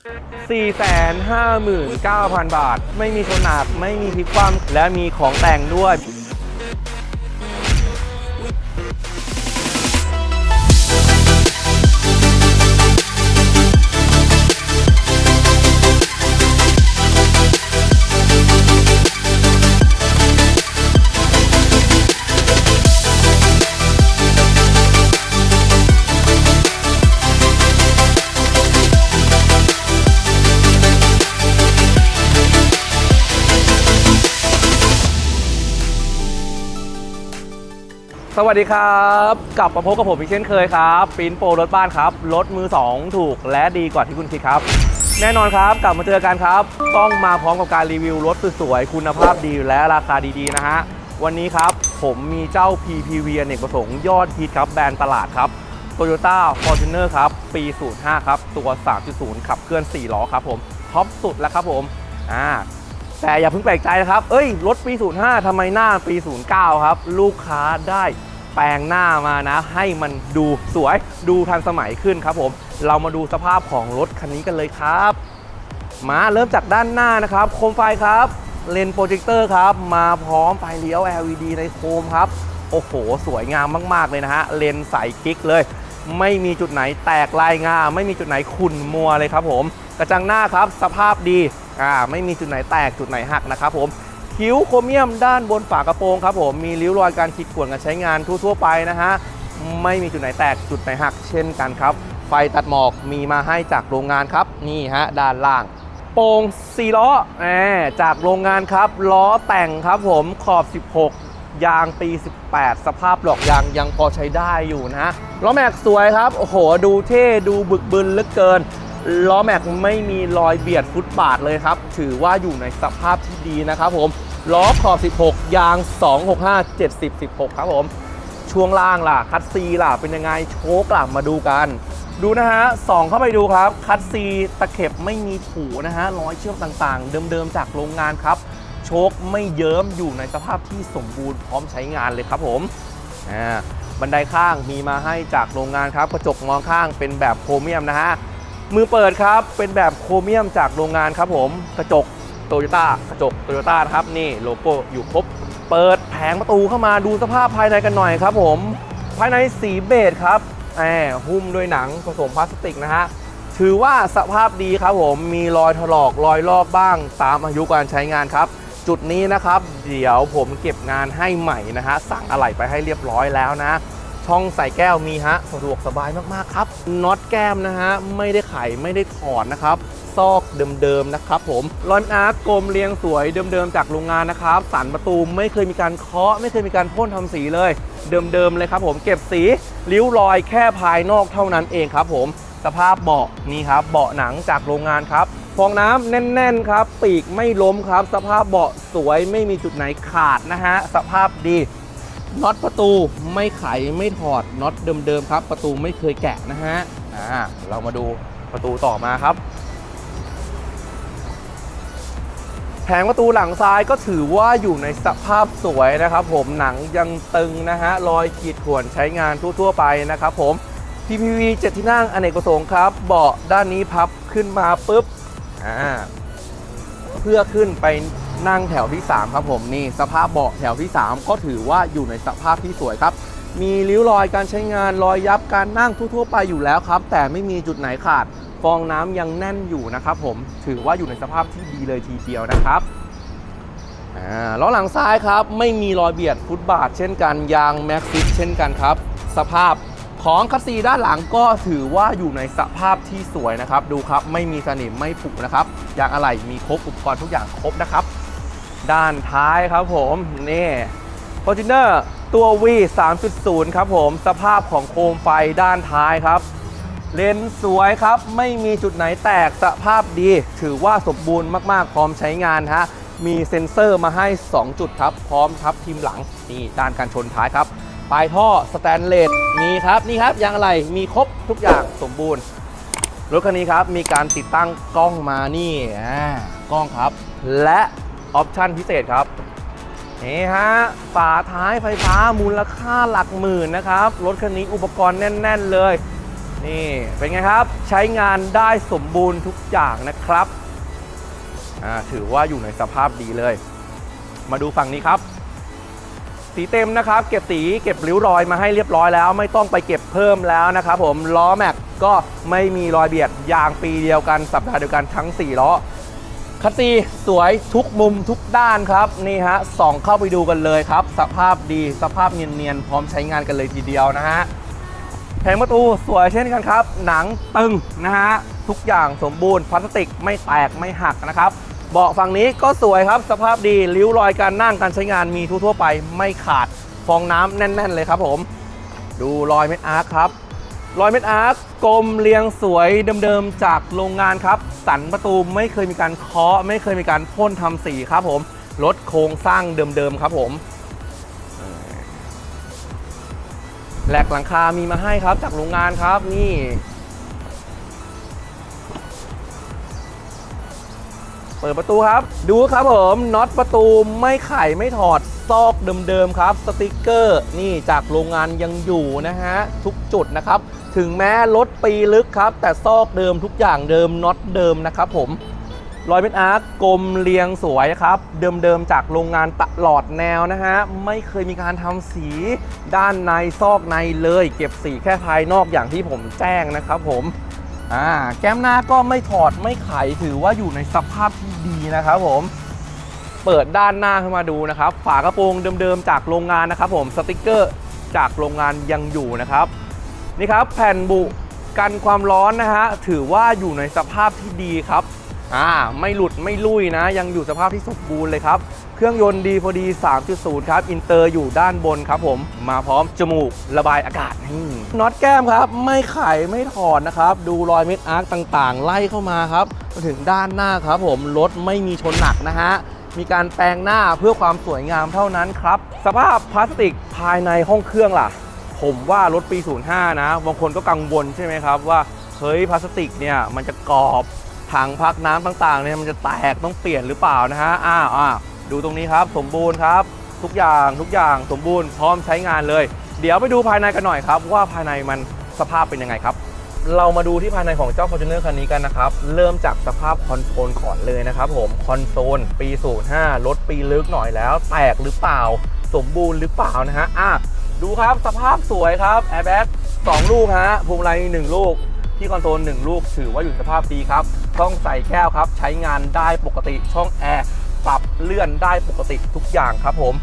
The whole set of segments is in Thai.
459,000 บาท ไม่มีชนหนัก ไม่มีพลิกความ และมีของแต่งด้วย สวัสดีครับ กลับมาพบกับผมอีกเช่นเคยครับปินโปรรถบ้านครับรถมือ 2 ถูกและดีกว่าที่คุณคิดครับ แน่นอนครับกลับมาเจอกันครับ ต้องมาพร้อมกับการรีวิวรถสวยๆคุณภาพดีและราคาดีๆนะฮะวันนี้ครับผมมีเจ้า PPV อเนกประสงค์ยอดฮิตครับแบรนด์ตลาดครับ Toyota Fortuner ครับปี 05 ครับ ตัว 3.0 ขับเคลื่อน 4 ล้อครับผมท็อปสุดแล้วครับผมอ่าแต่อย่าเพิ่งแปลกใจนะครับ เอ้ย รถปี 05ทำไมหน้าปี 09 ครับ ลูกค้าได้ แปลงหน้ามานะ ให้มันดูสวยดูทันสมัยขึ้นครับผม เรามาดูสภาพของรถคันนี้กันเลยครับ มาเริ่มจากด้านหน้านะครับ โคมไฟครับ เลนโปรเจคเตอร์ครับ มาพร้อมไฟเลี้ยว LED ในโคมครับ โอ้โห สวยงามมาก ๆ เลยนะฮะ เลนส์ใสกิ๊กเลย ไม่มีจุดไหนแตกลายงา ไม่มีจุดไหนขุ่นมัวเลยครับผม กระจังหน้าครับ สภาพดี อ่า ไม่มีจุดไหนแตกจุดไหนหักนะครับผม คิ้วโครเมียมด้านบนฝากระโปรงครับผมมีริ้วรอยการขีดข่วนการใช้งานทั่วๆไปนะฮะไม่มีจุดไหนแตกจุดไหนหักเช่นกันครับ ไฟตัดหมอกมีมาให้จากโรงงานครับนี่ฮะด้านล่าง โป่ง4ล้อแหมจากโรงงานครับ ล้อแต่งครับผมขอบ 16 ยางปี 18 สภาพหลอกยางยังพอใช้ได้อยู่นะฮะล้อแม็กสวยครับโอ้โหดูเท่ดูบึกบึนเหลือเกินล้อแม็กไม่มีรอยเบียดฟุตบาทเลยครับ ถือว่าอยู่ในสภาพที่ดีนะครับผม ล้อขอบ 16 ยาง 265 70 16 ครับผม ช่วงล่างล่ะ คัดซีล่ะ เป็นยังไง โชคล่ะ มาดูกัน ดูนะฮะส่องเข้าไปดูครับ คัดซีตะเข็บไม่มีถูนะฮะรอยเชือกต่างๆ เดิมๆ จากโรงงานครับ โชคไม่เยิ้มอยู่ในสภาพที่สมบูรณ์พร้อมใช้งานเลยครับผมอ่าบันไดข้างมีมาให้จากโรงงานครับ กระจกมองข้างเป็นแบบโครเมียมนะฮะมือเปิดครับเป็นแบบโครเมียมจากโรงงานครับผม กระจก โตโยต้ากระจกโตโยต้านะครับนี่โลโก้อยู่ครบ เปิดแผงประตูเข้ามาดูสภาพภายในกันหน่อยครับผม ภายในสีเบจครับแหมหุ้มด้วยหนังผสมพลาสติกนะฮะถือว่าสภาพดีครับผมมีรอยถลอกรอยลอกบ้าง ตามอายุการใช้งานครับ จุดนี้นะครับ เดี๋ยวผมเก็บงานให้ใหม่นะฮะสั่งอะไหล่ไปให้เรียบร้อยแล้วนะ ช่องใส่แก้วมีฮะสะดวกสบายมากๆครับน็อตแก้มนะฮะไม่ได้ไขไม่ได้ถอดนะครับ ซอกเดิมๆนะครับผมรอนอาร์ตกลมเรียงสวยเดิมๆจากโรงงานนะครับสันประตูไม่เคยมีการเคาะ ไม่เคยมีการพ่นทำสีเลย เดิมๆเลยครับผมเก็บสีริ้วรอยแค่ภายนอกเท่านั้นเองครับผมสภาพเบาะนี่ครับเบาะหนังจากโรงงานครับฟองน้ำแน่นๆครับ ปีกไม่ล้มครับ สภาพเบาะสวยไม่มีจุดไหนขาดนะฮะสภาพดีน็อตประตูไม่ไขไม่ถอดน็อตเดิมๆครับ ประตูไม่เคยแกะนะฮะอ่าเรามาดูประตูต่อมาครับ แผงประตูหลังซ้ายก็ถือว่าอยู่ในสภาพสวยนะครับ ผมหนังยังตึงนะฮะรอยขีดข่วนใช้งานทั่วๆไปนะครับผม PPV 7 ที่นั่งอเนกประสงค์ครับ เบาะด้านนี้พับขึ้นมาปุ๊บอ่าเพื่อขึ้นไปนั่งแถวที่ 3 ครับผมนี่สภาพเบาะแถวที่ 3 ก็ถือว่าอยู่ในสภาพที่สวยครับ มีริ้วรอยการใช้งานรอยยับการนั่งทั่วๆไปอยู่แล้วครับ แต่ไม่มีจุดไหนขาด ฟองน้ำยังแน่นอยู่นะครับผมถือว่าอยู่ในสภาพที่ดีเลยทีเดียวนะครับอ่าล้อหลังซ้ายครับ ไม่มีรอยเบียดฟุตบาท เช่นกันยางแม็กซิสเช่นกันครับ สภาพของคัสซีด้านหลังก็ถือว่าอยู่ในสภาพที่สวยนะครับ ดูครับไม่มีสนิมไม่ผุนะครับยางอะไหล่มีครบอุปกรณ์ทุกอย่างครบนะครับ ด้านท้ายครับผมนี่ f o r t u n e r ตัว V 3.0 ครับผม สภาพของโคมไฟด้านท้ายครับ เลนส์สวยครับ ไม่มีจุดไหนแตกสภาพดี ถือว่าสมบูรณ์มาก ๆ พร้อมใช้งานฮะ มีเซ็นเซอร์มาให้ 2 จุดครับ พร้อมทับทีมหลัง นี่ด้านการชนท้ายครับ ปลายท่อสแตนเลสมีครับ นี่ครับยางอะไรมีครบทุกอย่างสมบูรณ์ รถคันนี้ครับ มีการติดตั้งกล้องมานี่กล้องครับ และออปชั่นพิเศษครับนี่ฮะฝาท้ายไฟฟ้ามูลค่าหลักหมื่นนะครับ รถคันนี้อุปกรณ์แน่น ๆ เลย นี่เป็นไงครับใช้งานได้สมบูรณ์ทุกอย่างนะครับถือว่าอยู่ในสภาพดีเลย มาดูฝั่งนี้ครับ สีเต็มนะครับ เก็บสีเก็บริ้วรอยมาให้เรียบร้อยแล้ว ไม่ต้องไปเก็บเพิ่มแล้วนะครับผมล้อแม็กก็ไม่มีรอยเบียดยางปีเดียวกันสัปดาห์เดียวกันทั้ง 4 ล้อคัสซีสวยทุกมุมทุกด้านครับ นี่ฮะส่องเข้าไปดูกันเลยครับ สภาพดีสภาพเนียนๆ พร้อมใช้งานกันเลยทีเดียวนะฮะ แผงประตูสวยเช่นกันครับ หนังตึงนะฮะทุกอย่างสมบูรณ์พลาสติกไม่แตกไม่หักนะครับเบาะฝั่งนี้ก็สวยครับสภาพดีริ้วรอยการนั่งการใช้งานมีทั่วๆไปไม่ขาดฟองน้ำแน่น ๆ เลยครับผม ดูรอยเม็ดอาร์คครับรอยเม็ดอาร์คกลมเรียงสวยเดิมๆจากโรงงานครับ สันประตูไม่เคยมีการเคาะไม่เคยมีการพ่นทำสีครับผมรถโครงสร้างเดิมๆครับผม แหลกหลังคามีมาให้ครับจากโรงงานครับนี่เปิดประตูครับ ดูครับผมน็อตประตูไม่ไขไม่ถอดซอกเดิมๆครับ สติกเกอร์ นี่จากโรงงานยังอยู่นะฮะ ทุกจุดนะครับ ถึงแม้รถปีลึกครับ แต่ซอกเดิมทุกอย่างเดิมน็อตเดิมนะครับผม รอยเป็นอาร์คกลมเรียงสวยครับ เดิมๆจากโรงงานตลอดแนวนะฮะ ไม่เคยมีการทำสีด้านในซอกในเลย เก็บสีแค่ภายนอกอย่างที่ผมแจ้งนะครับผมอ่าแก้มหน้าก็ไม่ถอดไม่ไขถือว่าอยู่ในสภาพที่ดีนะครับผมเปิดด้านหน้าขึ้นมาดูนะครับ ฝากระโปรงเดิมๆจากโรงงานนะครับผมสติกเกอร์จากโรงงานยังอยู่นะครับนี่ครับแผ่นบุกันความร้อนนะฮะถือว่าอยู่ในสภาพที่ดีครับ อ่าไม่หลุดไม่ลุยนะ ยังอยู่สภาพที่สมบูรณ์เลยครับ เครื่องยนต์ดีพอดี 3.0 ครับ อินเตอร์อยู่ด้านบนครับผม มาพร้อมจมูกระบายอากาศนี่น็อตแก้มครับ ไม่ไขไม่ถอดนะครับ ดูรอยเม็ดอาร์คต่างๆ ไล่เข้ามาครับมาถึงด้านหน้าครับผมรถไม่มีชนหนักนะฮะมีการแปลงหน้าเพื่อความสวยงามเท่านั้นครับ สภาพพลาสติกภายในห้องเครื่องล่ะ ผมว่ารถปี 05 นะ บางคนก็กังวลใช่ไหมครับว่า เฮ้ยพลาสติกเนี่ยมันจะกรอบ ถังพักน้ำต่างๆเนี่ยมันจะแตกต้องเปลี่ยนหรือเปล่านะฮะอ้าวอ้าวดูตรงนี้ครับ สมบูรณ์ครับ ทุกอย่างทุกอย่างสมบูรณ์พร้อมใช้งานเลย เดี๋ยวไปดูภายในกันหน่อยครับ ว่าภายในมันสภาพเป็นยังไงครับ เรามาดูที่ภายในของเจ้า Fortuner คันนี้กันนะครับ เริ่มจากสภาพคอนโซลก่อนเลยนะครับผมคอนโซลปี 05รถปีลึกหน่อยแล้ว แตกหรือเปล่า สมบูรณ์หรือเปล่านะฮะอะดูครับสภาพสวยครับแอร์แบ็กสองลูกฮะพวงมาลัยหนึ่งลูก ที่คอนโซล1ลูกถือว่าอยู่สภาพดีครับช่องใส่แก้วครับ ใช้งานได้ปกติช่องแอร์ปรับเลื่อนได้ปกติทุกอย่างครับผม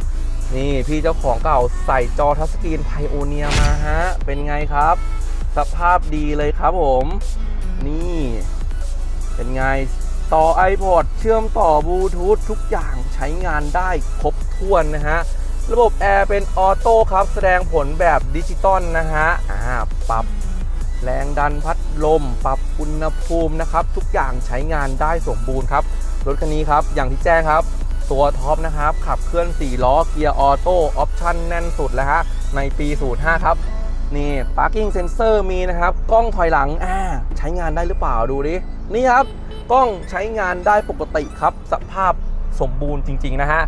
นี่พี่เจ้าของเก่าใส่จอทัชสกรีนไพโอเนียมาฮะ เป็นไงครับ สภาพดีเลยครับผม นี่ เป็นไงต่อ iPod เชื่อมต่อบลูทูธทุกอย่างใช้งานได้ครบถ้วนนะฮะ ระบบแอร์เป็นออโต้ครับ แสดงผลแบบดิจิตอลนะฮะ อ่า ปรับ แรงดันพัดลม ปรับอุณหภูมินะครับ ทุกอย่างใช้งานได้สมบูรณ์ครับ รถคันนี้ครับ อย่างที่แจ้งครับ ตัวท็อปนะครับ ขับเคลื่อน 4 ล้อเกียร์ออโต้ออปชั่นแน่นสุดแล้วฮะ ในปี 05 ครับ นี่ parking sensor มีนะครับ กล้องถอยหลังอ่าใช้งานได้หรือเปล่าดูดิ นี่ครับ กล้องใช้งานได้ปกติครับ สภาพสมบูรณ์จริง ๆ นะฮะ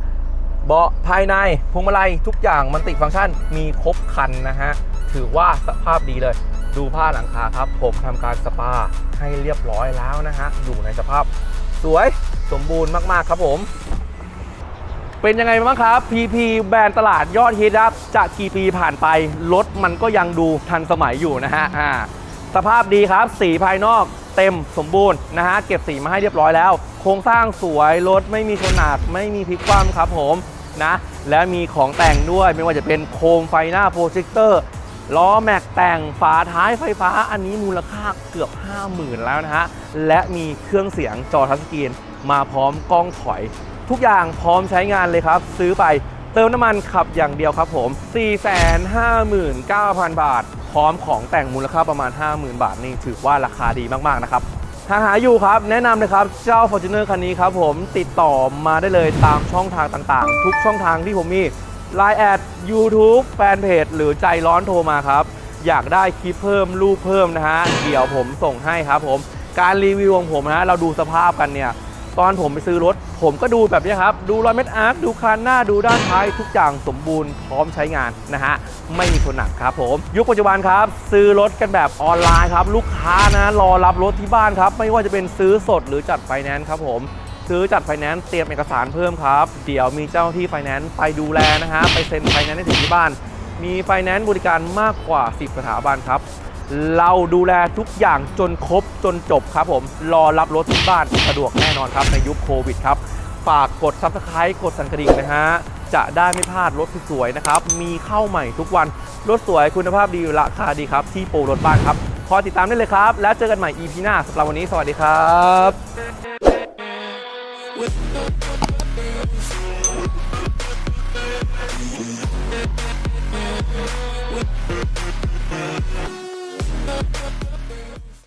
เบาะภายในพวงมาลัยทุกอย่างมันติฟังก์ชันมีครบคันนะฮะ ถือว่าสภาพดีเลย ดูผ้าหลังคาครับผมทำการสปาให้เรียบร้อยแล้วนะฮะ อยู่ในสภาพสวยสมบูรณ์มาก ๆ ครับผม เป็นยังไงบ้างครับ PP แบรนด์ตลาดยอดฮิตครับจะกี่ปีผ่านไป รถมันก็ยังดูทันสมัยอยู่นะฮะอ่าสภาพดีครับ สีภายนอกเต็มสมบูรณ์นะฮะ เก็บสีมาให้เรียบร้อยแล้ว โครงสร้างสวยรถไม่มีชนหนักไม่มีพลิกคว่ำครับผมนะ และมีของแต่งด้วยไม่ว่าจะเป็นโคมไฟหน้าโปรเจคเตอร์ ล้อแม็กแต่งฝาท้ายไฟฟ้า อันนี้มูลค่าเกือบ 50,000 แล้วนะฮะ และมีเครื่องเสียงจอทัชสกรีน มาพร้อมกล้องถอย ทุกอย่างพร้อมใช้งานเลยครับ ซื้อไปเติมน้ำมันขับอย่างเดียวครับผม 459,000 บาท พร้อมของแต่งมูลค่าประมาณ 50,000 บาทนี่ถือว่าราคาดีมาก ๆ นะครับถ้าหาอยู่ครับแนะนำเลยครับเจ้า Fortuner คันนี้ครับผมติดต่อมาได้เลยตามช่องทางต่างๆ ทุกช่องทางที่ผมมี Line แอด YouTube แฟนเพจหรือใจร้อนโทรมาครับ อยากได้คลิปเพิ่มรูปเพิ่มนะฮะ เดี๋ยวผมส่งให้ครับผม การรีวิวของผมนะฮะ เราดูสภาพกันเนี่ย ตอนผมไปซื้อรถ ผมก็ดูแบบนี้ครับ ดูรอยเม็ดอาร์คดูคานหน้าดูด้านท้ายทุกอย่างสมบูรณ์พร้อมใช้งานนะฮะ ไม่มีชนหนักครับผม ยุคปัจจุบันครับ ซื้อรถกันแบบออนไลน์ครับ ลูกค้านะรอรับรถที่บ้านครับ ไม่ว่าจะเป็นซื้อสดหรือจัดไฟแนนซ์ครับผม ซื้อจัดไฟแนนซ์เตรียมเอกสารเพิ่มครับ เดี๋ยวมีเจ้าที่ไฟแนนซ์ไปดูแลนะฮะไปเซ็นไฟแนนซ์ให้ถึงที่บ้าน มีไฟแนนซ์บริการมากกว่า 10 สถาบันครับ เราดูแลทุกอย่างจนครบจนจบครับผมรอรับรถที่บ้านสะดวกแน่นอนครับในยุคโควิดครับฝากกด subscribe กดสั่นกระดิ่งนะฮะจะได้ไม่พลาดรถสวยๆนะครับ มีเข้าใหม่ทุกวัน รถสวยคุณภาพดีราคาดีครับ ที่โปรรถบ้านครับ คอยติดตามได้เลยครับ แล้วเจอกันใหม่ EP หน้าสำหรับวันนี้สวัสดีครับ With